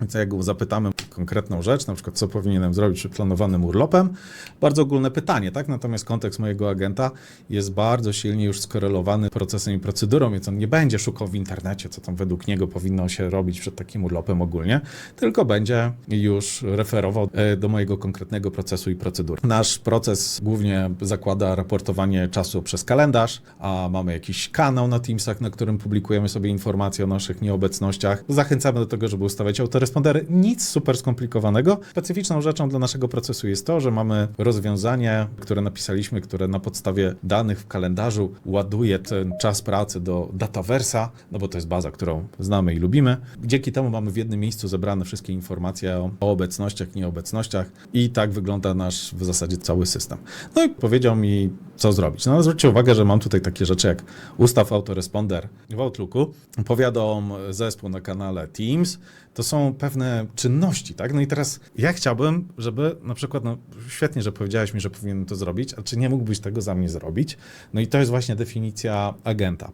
Więc jak go zapytamy konkretną rzecz, na przykład co powinienem zrobić przed planowanym urlopem, bardzo ogólne pytanie, tak? Natomiast kontekst mojego agenta jest bardzo silnie już skorelowany procesem i procedurą, więc on nie będzie szukał w internecie, co tam według niego powinno się robić przed takim urlopem ogólnie, tylko będzie już referował e, do mojego konkretnego procesu i procedury. Nasz proces głównie zakłada raportowanie czasu przez kalendarz, a mamy jakiś kanał na Teamsach, na którym publikujemy sobie informacje o naszych nieobecnościach. Zachęcamy do tego, żeby ustawiać autorespondery. Nic super skomplikowanego. Specyficzną rzeczą dla naszego procesu jest to, że mamy rozwiązanie, które napisaliśmy, które na podstawie danych w kalendarzu ładuje ten czas pracy do Dataversa, no bo to jest baza, którą znamy i lubimy. Dzięki temu mamy w jednym miejscu zebrane wszystkie informacje o, o obecnościach, nieobecnościach i tak wygląda nasz w zasadzie cały system. No i powiedział mi, co zrobić. No ale zwróćcie uwagę, że mam tutaj takie rzeczy jak ustaw autoresponder w Outlooku, powiadom zespół na kanale Teams, to są pewne czynności, tak? No i teraz ja chciałbym, żeby na przykład, no świetnie, że powiedziałeś mi, że powinienem to zrobić, a czy nie mógłbyś tego za mnie zrobić? No i to jest właśnie definicja agenta.